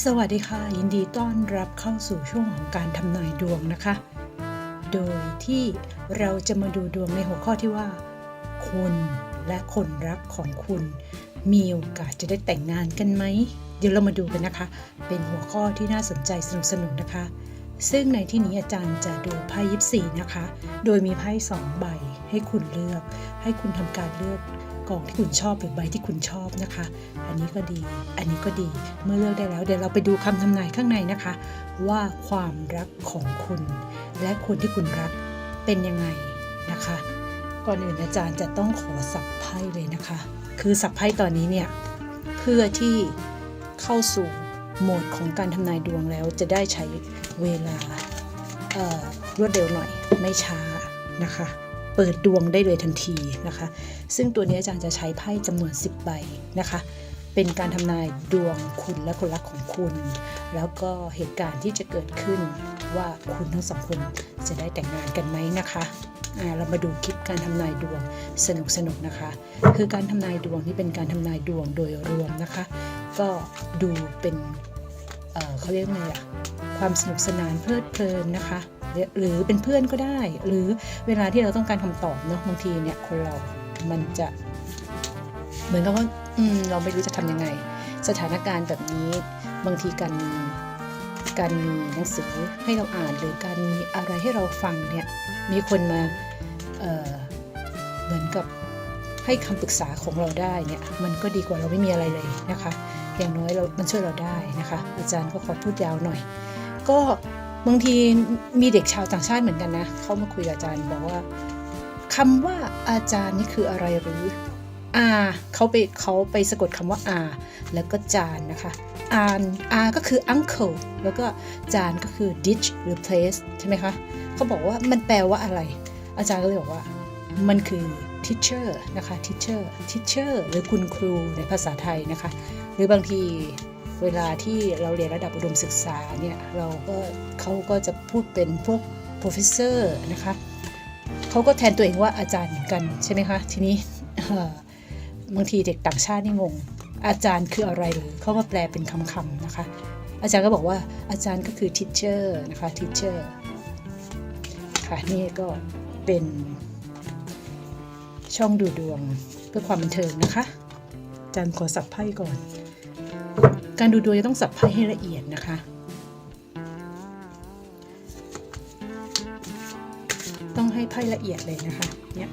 สวัสดีค่ะ ยินดีต้อนรับเข้าสู่ช่วงของการทำนายดวงนะคะ โดยที่เราจะมาดูดวงในหัวข้อที่ว่า คุณและคนรักของคุณ มีโอกาสจะได้แต่งงานกันไหม เดี๋ยวเรามาดูกันนะคะ เป็นหัวข้อที่น่าสนใจสนุกสนุกๆนะคะ ซึ่งในที่นี้อาจารย์จะดูไพ่ยิปซีนะคะ โดยมีไพ่สองใบให้คุณเลือก ให้คุณทำการเลือก กองที่คุณชอบหรือใบที่คุณชอบนะคะ อันนี้ก็ดี อันนี้ก็ดี เมื่อเลือกได้แล้วเดี๋ยวเราไปดูคำทำนายข้างในนะคะ ว่าความรักของคุณ และคนที่คุณรักเป็นยังไงนะคะ ก่อนอื่นอาจารย์จะต้องขอสับไพ่เลยนะคะ คือสับไพ่ตอนนี้เนี่ยเพื่อที่เข้าสู่โหมดของการทำนายดวงแล้วจะได้ใช้เวลารวดเร็วหน่อยไม่ช้านะคะ เปิดดวงได้เลยทันทีนะคะ ซึ่งตัวนี้อาจารย์จะใช้ไพ่จำนวน 10 ใบนะคะ เป็นการทำนายดวงคุณและคนรักของคุณ แล้วก็เหตุการณ์ที่จะเกิดขึ้นว่าคุณทั้งสองคนจะได้แต่งงานกันไหมนะคะอ่าเรามาดูคลิปการทำนายดวงสนุกๆนะคะ คือการทำนายดวงที่เป็นการทำนายดวงโดยรวมนะคะ ก็ดูเป็นเออเขาเรียกไงอะความสนุกสนานเพลิดเพลินนะคะ หรือเป็นเพื่อนก็ได้ หรือเวลาที่เราต้องการคำตอบเนาะบางทีเนี่ยคนเรามันจะเหมือนกับว่าอืมเราไม่รู้จะทำยังไง สถานการณ์แบบนี้บางทีการมีการมีหนังสือให้เราอ่านหรือการมีอะไรให้เราฟังเนี่ยมีคนมาเอ่อเหมือนกับให้คำปรึกษาของเราได้เนี่ยมันก็ดีกว่าเราไม่มีอะไรเลยนะคะ อย่างน้อยเรามันช่วยเราได้นะคะ อาจารย์ก็ขอพูดยาวหน่อย ก็ บางทีมีเด็กชาวต่างชาติเหมือนกันนะเขามาคุยกับอาจารย์บอกว่าคำว่าอาจารย์นี่คืออะไรหรืออาเขาไปเขาไปสะกดคำว่าอาแล้วก็จานนะคะอานอาก็คือ uncle แล้วก็จานก็คือ ditch หรือ place ใช่ไหมคะเขาบอกว่ามันแปลว่าอะไร อาจารย์ก็เลยบอกว่า มันคือ teacher นะคะ teacher teacher หรือคุณครูในภาษาไทยนะคะ หรือบางที เวลาที่เราเรียนระดับอุดมศึกษาเนี่ยเราก็เขาก็จะพูดเป็นพวก professor นะคะเขาก็แทนตัวเองว่าอาจารย์เหมือนกันใช่ไหมคะ ทีนี้บางทีเด็กต่างชาตินี่งง อาจารย์คืออะไรหรือเขามาแปลเป็นคำๆนะคะ อาจารย์ก็บอกว่าอาจารย์ก็คือ teacher นะคะ teacher ค่ะนี่ก็เป็นช่องดูดวงเพื่อความบันเทิงนะคะ อาจารย์ขอสับไพ่ก่อน การดูดวงจะต้องสับไพ่ให้ละเอียดนะคะ ต้องให้ไพ่ละเอียดเลยนะคะ เนี่ย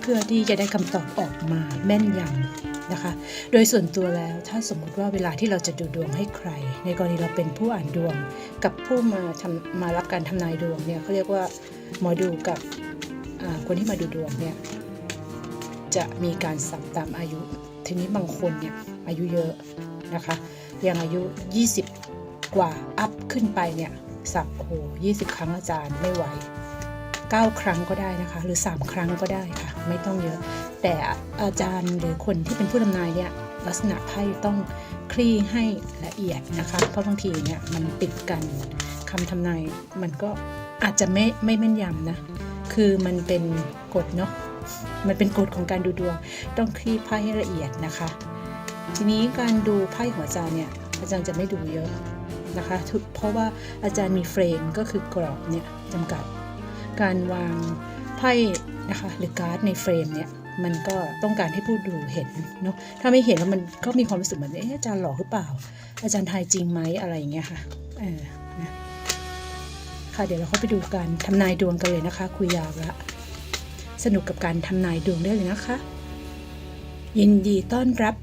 เพื่อที่จะได้คำตอบออกมาแม่นยำนะคะ โดยส่วนตัวแล้วถ้าสมมติว่าเวลาที่เราจะดูดวงให้ใคร ในกรณีเราเป็นผู้อ่านดวง กับผู้มาทำมารับการทำนายดวงเนี่ยเขาเรียกว่าหมอดูกับคนที่มาดูดวงเนี่ย จะมีการสับตามอายุ ทีนี้บางคนเนี่ยอายุเยอะนะคะอย่างอายุ 20 กว่าอัพขึ้นไปเนี่ยสับโอ้โห20ครั้งอาจารย์ไม่ไหว 9 ครั้งก็ได้นะคะ หรือ 3 ครั้งก็ได้ค่ะ ไม่ต้องเยอะ แต่อาจารย์หรือคนที่เป็นผู้ทำนายเนี่ยลักษณะไพ่ต้องคลี่ให้ละเอียดนะคะ เพราะบางทีเนี่ยมันติดกันคำทำนายมันก็อาจจะไม่ไม่แม่นยำนะ คือมันเป็นกฎเนาะ มันเป็นกฎของการดูดวง ต้องคลี่ไพ่ให้ละเอียดนะคะ ทีนี้การดูไพ่ของอาจาเนี่ยอาจารย์จะไม่ดูเยอะนะคะทุกเพราะว่าอาจารย์มีเฟรมก็คือกรอบเนี่ยจำกัด การวางไพ่นะคะหรือการ์ดในเฟรมเนี่ยมันก็ต้องการให้ผู้ดูเห็นเนาะถ้าไม่เห็นแล้วมันก็มีความรู้สึกเหมือนเอ๊ะอาจารย์หลอกหรือเปล่า อาจารย์ทายจริงไหมอะไรอย่างเงี้ยค่ะเออนะค่ะเดี๋ยวเราเข้าไปดูการทำนายดวงกันเลยนะคะ คุยยาวละ สนุกกับการทำนายดวงได้เลยนะคะ ยินดีต้อนรับ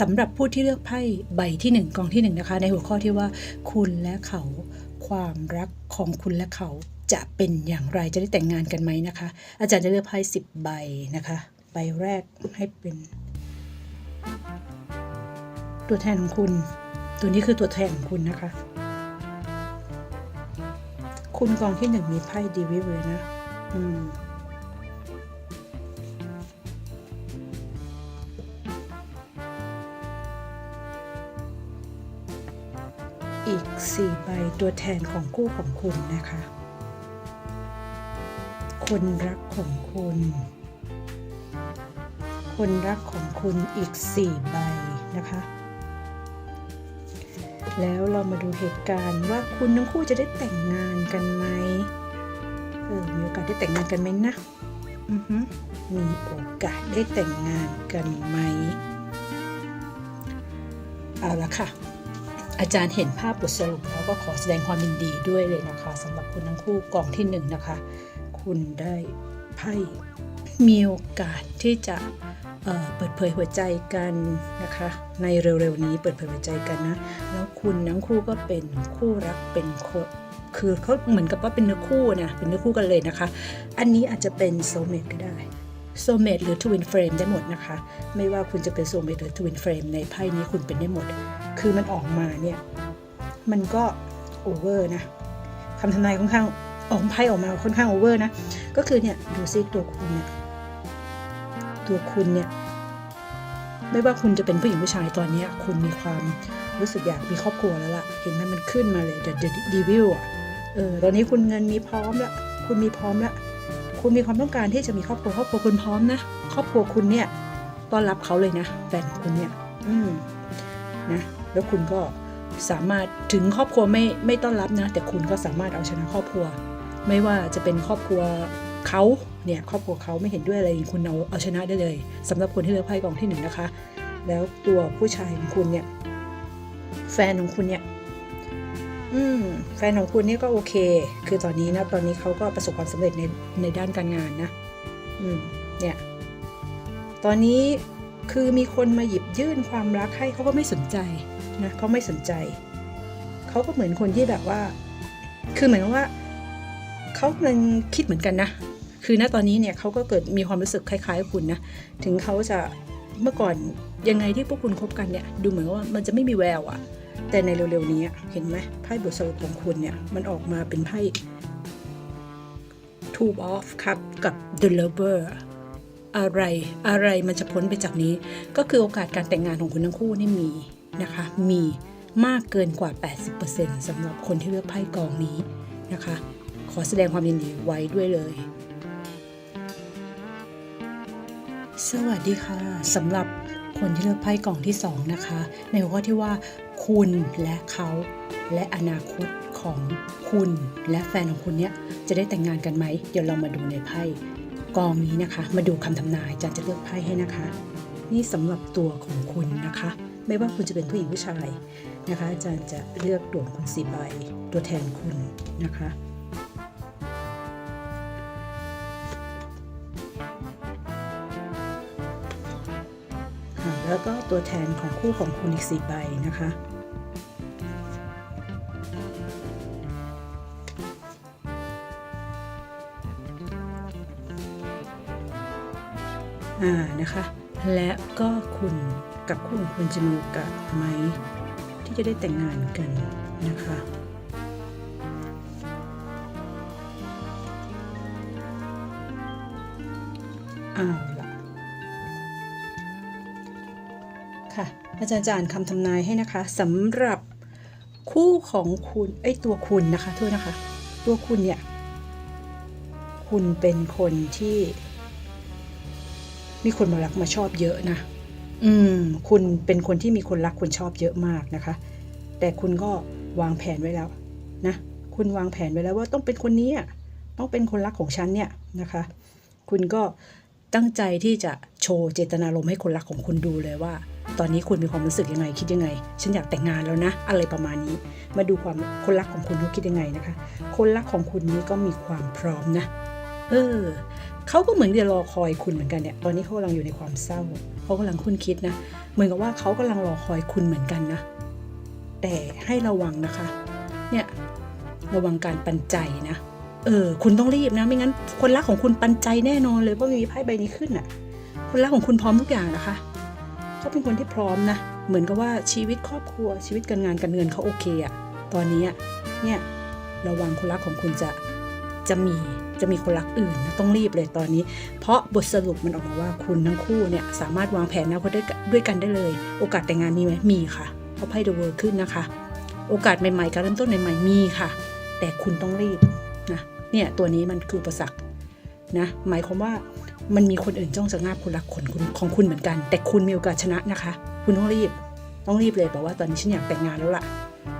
สำหรับผู้ที่เลือกไพ่ใบที่หนึ่งกองที่หนึ่งนะคะ ในหัวข้อที่ว่า คุณและเขา ความรักของคุณและเขาจะเป็นอย่างไรจะได้แต่งงานกันไหมนะคะ อาจารย์จะเลือกไพ่สิบใบนะคะใบแรกให้เป็น ตัวแทนของคุณ ตัวนี้คือตัวแทนของคุณนะคะ คุณกองที่หนึ่งมีไพ่ดีวิเลยนะ อืม อีก 4 ใบตัวแทนของคู่ของคุณนะคะ คนรักของคุณ คนรักของคุณอีก 4 ใบนะคะ แล้วเรามาดูเหตุการณ์ว่าคุณทั้งคู่จะได้แต่งงานกันไหมเออมีโอกาสได้แต่งงานกันไหมนะมีโอกาสได้แต่งงานกันไหม เอาละค่ะ อาจารย์เห็นภาพบทสรุปแล้วก็ขอแสดงความยินดีด้วยเลยนะคะสำหรับคุณทั้งคู่กองที่หนึ่งนะคะ คุณได้ไพ่มีโอกาสที่จะเเปิดเผยหัวใจกันนะคะ ในเร็วๆนี้เปิดเผยหัวใจกันนะ แล้วคุณทั้งคู่ก็เป็นคู่รักเป็นคนคือเขาเหมือนกับว่าเป็นเนื้อคู่นะเป็นเนื้อคู่กันเลยนะคะ อันนี้อาจจะเป็นโซเมตก็ได้โซเมตหรือทวินเฟรมได้หมดนะคะ ไม่ว่าคุณจะเป็นโซเมตหรือทวินเฟรมในไพ่นี้คุณเป็นได้หมด คือมันออกมาเนี่ย มันก็โอเวอร์นะคำทำนายค่อนข้างออกไพ่ออกมาค่อนข้างโอเวอร์นะ ก็คือเนี่ยดูซิตัวคุณเนี่ยตัวคุณเนี่ย ไม่ว่าคุณจะเป็นผู้หญิงผู้ชายตอนนี้คุณมีความรู้สึกอยากมีครอบครัวแล้วล่ะ เห็นไหมมันขึ้นมาเลย the the devil อะเออตอนนี้คุณเงินมีพร้อมละคุณมีพร้อมละคุณมีความต้องการที่จะมีครอบครัวครอบครัวคุณพร้อมนะครอบครัวคุณเนี่ยต้อนรับเขาเลยนะแฟนคุณเนี่ย อืมนะ แล้วคุณก็สามารถถึงครอบครัวไม่ไม่ต้อนรับนะ แต่คุณก็สามารถเอาชนะครอบครัว ไม่ว่าจะเป็นครอบครัวเขาเนี่ยครอบครัวเขาไม่เห็นด้วยอะไรคุณเอาเอาชนะได้เลยสำหรับคนที่เลือกไพ่กองที่หนึ่งนะคะ แล้วตัวผู้ชายของคุณเนี่ยแฟนของคุณเนี่ยอืมแฟนของคุณเนี่ยก็โอเค คือตอนนี้นะตอนนี้เขาก็ประสบความสำเร็จในในด้านการงานนะ อืมเนี่ยตอนนี้คือมีคนมาหยิบยื่นความรักให้เขาก็ไม่สนใจ นะเขาไม่สนใจ เขาก็เหมือนคนที่แบบว่า คือเหมือนว่าเขากำลังคิดเหมือนกันนะ คือณตอนนี้เนี่ยเขาก็เกิดมีความรู้สึกคล้ายๆคุณนะ ถึงเขาจะเมื่อก่อนยังไงที่พวกคุณคบกันเนี่ย ดูเหมือนว่ามันจะไม่มีแววอะแต่ในเร็วๆนี้เห็นไหมไพ่บทสรุปของคุณเนี่ย มันออกมาเป็นไพ่ two of ครับกับ the lover อะไรอะไรมันจะพ้นไปจากนี้ ก็คือโอกาสการแต่งงานของคุณทั้งคู่นี่มี นะคะ มีมากเกินกว่า 80%สำหรับคนที่เลือกไพ่กองนี้นะคะ ขอแสดงความยินดีไว้ด้วยเลย สวัสดีค่ะสำหรับคนที่เลือกไพ่กล่องที่ 2 นะคะ ในหัวข้อที่ว่า คุณและเขาและอนาคตของคุณและแฟนของคุณเนี่ยจะได้แต่งงานกันไหม เดี๋ยวเรามาดูในไพ่กองนี้นะคะ มาดูคำทำนายอาจารย์จะเลือกไพ่ให้นะคะ นี่สำหรับตัวของคุณนะคะ ไม่ว่าคุณจะเป็นผู้หญิงผู้ชายนะคะอาจารย์จะเลือกดวงคุณสีใบตัวแทนคุณนะคะแล้วก็ตัวแทนของคู่ของคุณอีกสี่ใบนะคะอ่านะคะ และก็คุณ กับคู่ของคุณจะมีโอกาสไหม ที่จะได้แต่งงานกันนะคะเอาล่ะค่ะ อาจารย์จะอ่านคำทำนายให้นะคะสำหรับคู่ของคุณไอตัวคุณนะคะโทษนะคะ ตัวคุณเนี่ย คุณเป็นคนที่ มีคนมารักมาชอบเยอะนะ อืม คุณเป็นคนที่มีคนรักคนชอบเยอะมากนะคะ แต่คุณก็วางแผนไว้แล้วนะ คุณวางแผนไว้แล้วว่าต้องเป็นคนนี้ต้องเป็นคนรักของฉันเนี่ยนะคะ คุณก็ตั้งใจที่จะโชว์เจตนารมณ์ให้คนรักของคุณดูเลยว่า ตอนนี้คุณมีความรู้สึกยังไง คิดยังไง ฉันอยากแต่งงานแล้วนะ อะไรประมาณนี้ มาดูความคนรักของคุณเขาคิดยังไงนะคะ คนรักของคุณนี้ก็มีความพร้อมนะ เออเขาก็เหมือนจะรอคอยคุณเหมือนกันเนี่ย ตอนนี้เขากำลังอยู่ในความเศร้า เขากำลังคุ้นคิดนะ เหมือนกับว่าเขากำลังรอคอยคุณเหมือนกันนะ แต่ให้ระวังนะคะ เนี่ยระวังการปันใจนะ เออ คุณต้องรีบนะ ไม่งั้นคนรักของคุณปันใจแน่นอนเลยเพราะมีไพ่ใบนี้ขึ้นอะ คนรักของคุณพร้อมทุกอย่างนะคะเขาเป็นคนที่พร้อมนะ เหมือนกับว่าชีวิตครอบครัวชีวิตการงานการเงินเขาโอเคอะตอนนี้อะเนี่ยระวังคนรักของคุณจะ จะมีจะมีคนรักอื่นนะต้องรีบเลยตอนนี้ เพราะบทสรุปมันออกมาว่าคุณทั้งคู่เนี่ยสามารถวางแผนอนาคตด้วยกันด้วยกันได้เลย โอกาสแต่งงานมีไหมมีค่ะเพราะไพ่เดอะเวิร์ขึ้นนะคะ โอกาสใหม่ๆการเริ่มต้นใหม่ๆมีค่ะ แต่คุณต้องรีบนะเนี่ยตัวนี้มันคืออุปสรรคนะหมายความว่ามันมีคนอื่นจ้องจะงาบคุณรักคนของคุณเหมือนกัน แต่คุณมีโอกาสชนะนะคะ คุณต้องรีบ ต้องรีบเลยบอกว่าตอนนี้ฉันอยากแต่งงานแล้วล่ะ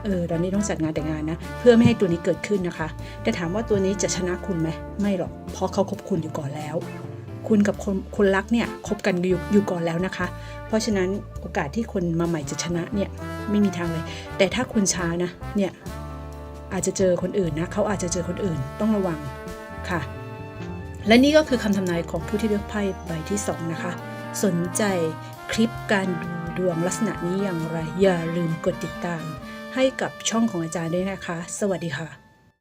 เออตอนนี้ต้องจัดงานแต่งงานนะ เพื่อไม่ให้ตัวนี้เกิดขึ้นนะคะ แต่ถามว่าตัวนี้จะชนะคุณไหมไม่หรอก เพราะเขาคบคุณอยู่ก่อนแล้ว คุณกับคนคนรักเนี่ยคบกันอยู่อยู่ก่อนแล้วนะคะ เพราะฉะนั้นโอกาสที่คนมาใหม่จะชนะเนี่ยไม่มีทางเลย แต่ถ้าคุณช้านะเนี่ยอาจจะเจอคนอื่นนะเขาอาจจะเจอคนอื่นต้องระวังค่ะ และนี่ก็คือคำทำนายของผู้ที่เลือกไพ่ใบที่ 2 นะคะ สนใจคลิปการดูดวงลักษณะนี้อย่างไร อย่าลืมกดติดตาม ให้กับช่องของอาจารย์ด้วยนะคะ สวัสดีค่ะ